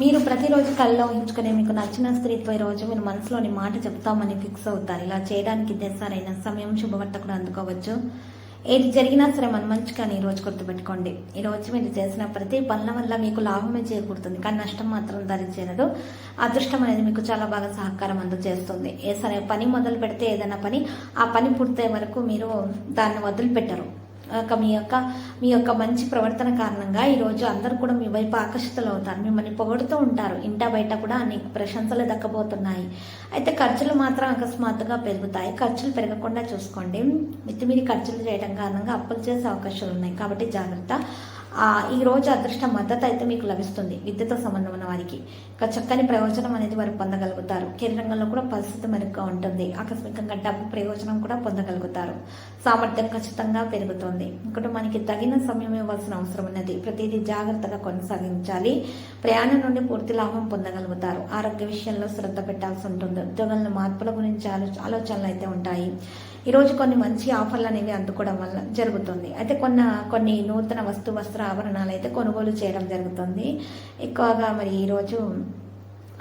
మీరు ప్రతిరోజు కల్లో ఉంచుకునే మీకు నచ్చిన స్త్రీతో ఈ రోజు మీరు మనసులోని మాట చెప్తామని ఫిక్స్ అవుతారు. ఇలా చేయడానికి ఇదే సరైన సమయం శుభవార్త కూడా అందుకోవచ్చు. ఏది జరిగినా సరే మన మంచిగా ఈ రోజు గుర్తుపెట్టుకోండి. ఈ రోజు మీరు చేసిన ప్రతి పనుల వల్ల మీకు లాభమే చేకూరుతుంది. కానీ నష్టం మాత్రం దరి చేరదు అదృష్టం అనేది మీకు చాలా బాగా సహకారం అందజేస్తుంది. ఏ సరే పని మొదలు పెడితే ఏదైనా పని ఆ పని పూర్తయ్యే వరకు మీరు దాన్ని వదిలిపెట్టరు. ఒక మీ యొక్క మీ యొక్క మంచి ప్రవర్తన కారణంగా ఈరోజు అందరూ కూడా మీ వైపు ఆకర్షితులు అవుతారు మిమ్మల్ని పొగడుతూ ఉంటారు. ఇంట బయట కూడా అనేక ప్రశంసలు దక్కబోతున్నాయి. అయితే ఖర్చులు మాత్రం అకస్మాత్తుగా పెరుగుతాయి. ఖర్చులు పెరగకుండా చూసుకోండి. మితిమీరి ఖర్చులు చేయడం కారణంగా అప్పులు చేసే అవకాశాలు ఉన్నాయి. కాబట్టి జాగ్రత్త. ఈ రోజు అదృష్ట మద్దతు అయితే మీకు లభిస్తుంది. విద్యతో సంబంధం ఉన్న వారికి. ఒక చక్కని ప్రయోజనం అనేది వారు పొందగలుగుతారు. కెరీర్ రంగంలో కూడా పరిస్థితి మెరుగ్గా ఉంటుంది. ఆకస్మికంగా డబ్బు ప్రయోజనం కూడా పొందగలుగుతారు. సామర్థ్యం ఖచ్చితంగా పెరుగుతుంది. కుటుంబానికి తగిన సమయం ఇవ్వాల్సిన అవసరం ఉన్నది. ప్రతిదీ జాగ్రత్తగా కొనసాగించాలి. ప్రయాణం నుండి పూర్తి లాభం పొందగలుగుతారు. ఆరోగ్య విషయంలో శ్రద్ధ పెట్టాల్సి ఉంటుంది. ఉద్యోగంలో మార్పుల గురించి ఆలోచనలు అయితే ఉంటాయి. ఈరోజు కొన్ని మంచి ఆఫర్లు అనేవి అందుకోవడం వల్ల జరుగుతుంది. అయితే కొన్న కొన్ని నూతన వస్తు వస్త్ర ఆభరణాలు అయితే కొనుగోలు చేయడం జరుగుతుంది. ఎక్కువగా మరి ఈరోజు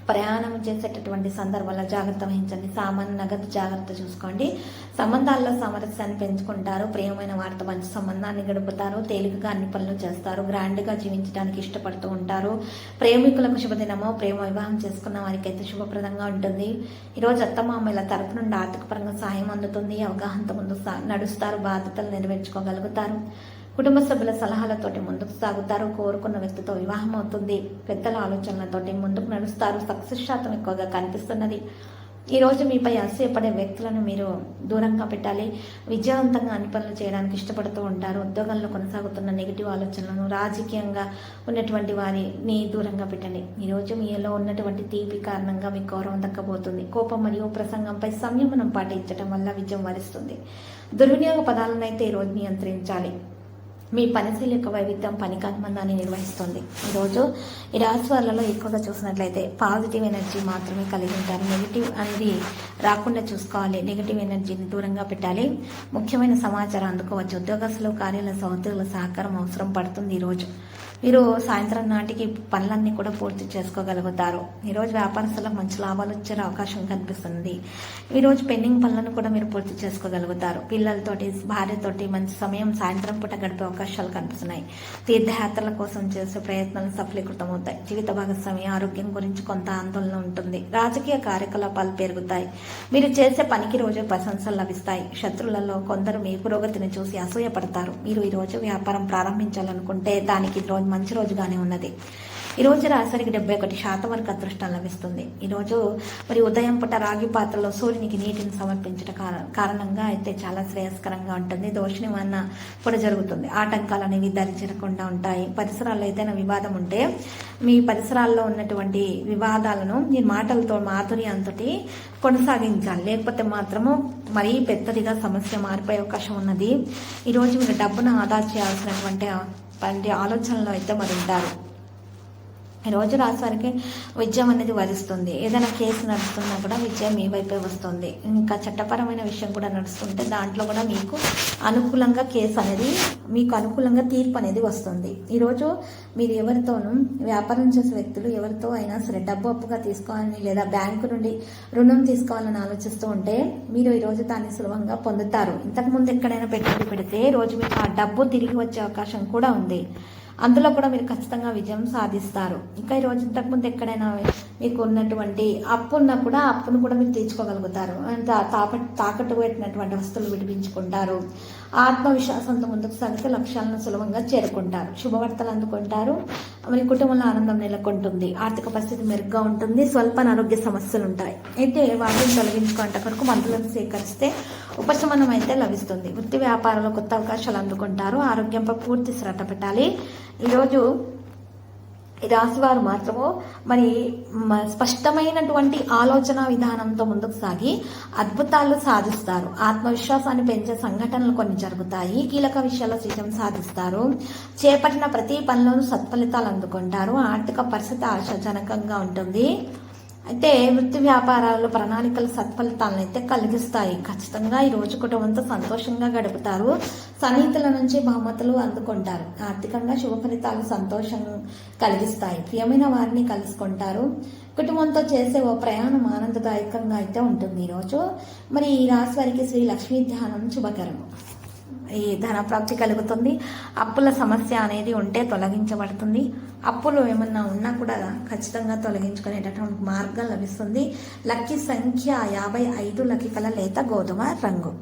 ప్రయాణం చేసేటటువంటి సందర్భాల్లో జాగ్రత్త వహించండి. సామాన్య నగదు జాగ్రత్త చూసుకోండి. సంబంధాల్లో సామరస్యాన్ని పెంచుకుంటారు. ప్రియమైన వారితో మంచి సంబంధాన్ని గడుపుతారు. తేలికగా అన్ని పనులు చేస్తారు. గ్రాండ్గా జీవించడానికి ఇష్టపడుతూ ఉంటారు. ప్రేమికులకు శుభదినము ప్రేమ వివాహం చేసుకున్న వారికి అయితే శుభప్రదంగా ఉంటుంది. ఈరోజు అత్తమామల తరపు నుండి ఆర్థిక పరంగా సాయం అందుతుంది. అవగాహనతో ముందు నడుస్తారు. బాధ్యతలు నెరవేర్చుకోగలుగుతారు. కుటుంబ సభ్యుల సలహాలతోటి ముందుకు సాగుతారు కోరుకున్న వ్యక్తితో వివాహం అవుతుంది పెద్దల ఆలోచనలతోటి ముందుకు నడుస్తారు. సక్సెస్ శాతం ఎక్కువగా కనిపిస్తున్నది. ఈరోజు మీపై అసూయపడే వ్యక్తులను మీరు దూరంగా పెట్టాలి. విజయవంతంగా అన్ని పనులు చేయడానికి ఇష్టపడుతూ ఉంటారు. ఉద్యోగంలో కొనసాగుతున్న నెగిటివ్ ఆలోచనలను రాజకీయంగా ఉన్నటువంటి వారిని దూరంగా పెట్టండి. ఈరోజు మీలో ఉన్నటువంటి తీపి కారణంగా మీకు గౌరవం దక్కబోతుంది కోపం మరియు ప్రసంగంపై సంయమనం పాటించడం వల్ల విజయం వరిస్తుంది. దుర్వినియోగ పదాలను అయితే ఈరోజు నియంత్రించాలి. మీ పనిశీల యొక్క వైవిధ్యం పనికాత్మందాన్ని నిర్వహిస్తుంది. ఈరోజు ఈ రాశి వాళ్ళలో ఎక్కువగా చూసినట్లయితే పాజిటివ్ ఎనర్జీ మాత్రమే కలిగి ఉంటారు. నెగిటివ్ అనేది రాకుండా చూసుకోవాలి. నెగిటివ్ ఎనర్జీని దూరంగా పెట్టాలి. ముఖ్యమైన సమాచారం అందుకోవచ్చు. ఉద్యోగస్తులు కార్యాలయ సౌద్యోగుల సహకారం అవసరం పడుతుంది ఈరోజు. మీరు సాయంత్రం నాటికి పనులన్నీ కూడా పూర్తి చేసుకోగలుగుతారు. ఈరోజు వ్యాపారస్తులకు మంచి లాభాలు వచ్చే అవకాశం కనిపిస్తుంది. ఈరోజు పెండింగ్ పనులను కూడా మీరు పూర్తి చేసుకోగలుగుతారు. పిల్లలతోటి భార్యతోటి మంచి సమయం సాయంత్రం పూట గడిపే అవకాశాలు కనిపిస్తున్నాయి. తీర్థయాత్రల కోసం చేసే ప్రయత్నాలు సఫలీకృతం అవుతాయి జీవిత భాగస్వామి ఆరోగ్యం గురించి కొంత ఆందోళన ఉంటుంది. రాజకీయ కార్యకలాపాలు పెరుగుతాయి. మీరు చేసే పనికి రోజు ప్రశంసలు లభిస్తాయి. శత్రులలో కొందరు మీ పురోగతిని చూసి అసూయపడతారు. మీరు ఈరోజు వ్యాపారం ప్రారంభించాలనుకుంటే దానికి రోజు మంచి రోజుగానే ఉన్నది. ఈ రోజు రాసరికి డెబ్బై ఒకటి శాతం వరకు అదృష్టం లభిస్తుంది. ఈరోజు మరి ఉదయం పూట రాగి పాత్రలో సూర్యునికి నీటిని సమర్పించడం కారణంగా అయితే చాలా శ్రేయస్కరంగా ఉంటుంది. దోష నివారణ కూడా జరుగుతుంది. ఆటంకాలు అనేవి దరి ఉంటాయి. పరిసరాల్లో ఏదైనా వివాదం ఉంటే మీ పరిసరాల్లో ఉన్నటువంటి వివాదాలను మీ మాటలతో మాధుర్యంతో కొనసాగించాలి. లేకపోతే మాత్రము మరీ పెద్దదిగా సమస్య మారిపోయే అవకాశం ఉన్నది. ఈరోజు మీరు డబ్బును ఆదా చేయాల్సినటువంటి వంటి ఆలోచనలో అయితే మరి ఉంటారు. రోజు రాశి వారికి విజయం అనేది వరిస్తుంది. ఏదైనా కేసు నడుస్తున్నా కూడా విజయం మీ వైపే వస్తుంది. ఇంకా చట్టపరమైన విషయం కూడా నడుస్తుంటే దాంట్లో కూడా మీకు అనుకూలంగా కేసు అనేది మీకు అనుకూలంగా తీర్పు అనేది వస్తుంది. ఈరోజు మీరు ఎవరితోనూ వ్యాపారం చేసే వ్యక్తులు ఎవరితో అయినా సరే డబ్బు అప్పుగా తీసుకోవాలని లేదా బ్యాంకు నుండి రుణం తీసుకోవాలని ఆలోచిస్తూ ఉంటే మీరు ఈరోజు దాన్ని సులభంగా పొందుతారు. ఇంతకుముందు ఎక్కడైనా పెట్టుబడి పెడితే రోజు మీకు ఆ డబ్బు తిరిగి వచ్చే అవకాశం కూడా ఉంది. అందులో కూడా మీరు ఖచ్చితంగా విజయం సాధిస్తారు. ఇంకా ఈరోజు ఇంతకుముందు ఎక్కడైనా మీకు ఉన్నటువంటి అప్పు ఉన్నా కూడా అప్పును కూడా మీరు తీర్చుకోగలుగుతారు. తాప తాకట్టు పెట్టినటువంటి వస్తువులు విడిపించుకుంటారు. ఆత్మవిశ్వాసంతో ముందుకు సాగితే లక్ష్యాలను సులభంగా చేరుకుంటారు. శుభవార్తలు అందుకుంటారు. మరి కుటుంబంలో ఆనందం నెలకొంటుంది. ఆర్థిక పరిస్థితి మెరుగ్గా ఉంటుంది. స్వల్ప అనారోగ్య సమస్యలు ఉంటాయి. అయితే వాటిని తొలగించుకుంటే కొరకు మందులను సేకరిస్తే ఉపశమనం అయితే లభిస్తుంది. వృత్తి వ్యాపారంలో కొత్త అవకాశాలు అందుకుంటారు. ఆరోగ్యంపై పూర్తి శ్రద్ధ పెట్టాలి. ఈరోజు రాశి వారు మరి మ- స్పష్టమైనటువంటి ఆలోచన విధానంతో ముందుకు సాగి అద్భుతాలు సాధిస్తారు. ఆత్మవిశ్వాసాన్ని పెంచే సంఘటనలు కొన్ని జరుగుతాయి. కీలక విషయాల్లో విజయం సాధిస్తారు. చేపట్టిన ప్రతి పనిలోనూ సత్ఫలితాలు అందుకుంటారు. ఆర్థిక పరిస్థితి ఆశాజనకంగా ఉంటుంది. అయితే వృత్తి వ్యాపారాల్లో ప్రణాళికలు సత్ఫలితాలను అయితే కలిగిస్తాయి. ఖచ్చితంగా ఈ రోజు కుటుంబంతో సంతోషంగా గడుపుతారు. సన్నిహితుల నుంచి బహుమతులు అందుకుంటారు. ఆర్థికంగా శుభ ఫలితాలు సంతోషం కలిగిస్తాయి. ప్రియమైన వారిని కలుసుకుంటారు. కుటుంబంతో చేసే ఓ ప్రయాణం ఆనందదాయకంగా అయితే ఉంటుంది. ఈరోజు మరి ఈ రాశి వారికి శ్రీ లక్ష్మీ ధ్యానం శుభకరం. ఈ ధన ప్రాప్తి కలుగుతుంది. అప్పుల సమస్య అనేది ఉంటే తొలగించబడుతుంది. అప్పులు ఏమన్నా ఉన్నా కూడా ఖచ్చితంగా తొలగించుకునేటటువంటి మార్గం లభిస్తుంది. లక్కీ సంఖ్య యాభై ఐదు లక్కీ కల లేత గోధుమ రంగు.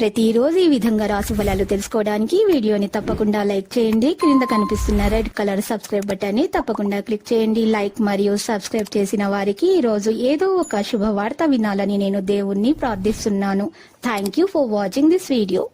ప్రతిరోజు ఈ విధంగా రాశి ఫలాలు తెలుసుకోవడానికి వీడియోని తప్పకుండా లైక్ చేయండి. క్రింద కనిపిస్తున్న రెడ్ కలర్ సబ్స్క్రైబ్ బటన్ని తప్పకుండా క్లిక్ చేయండి. లైక్ మరియు సబ్స్క్రైబ్ చేసిన వారికి ఈ రోజు ఏదో ఒక శుభవార్త వినాలని నేను దేవుణ్ణి ప్రార్థిస్తున్నాను. Thank you for watching this video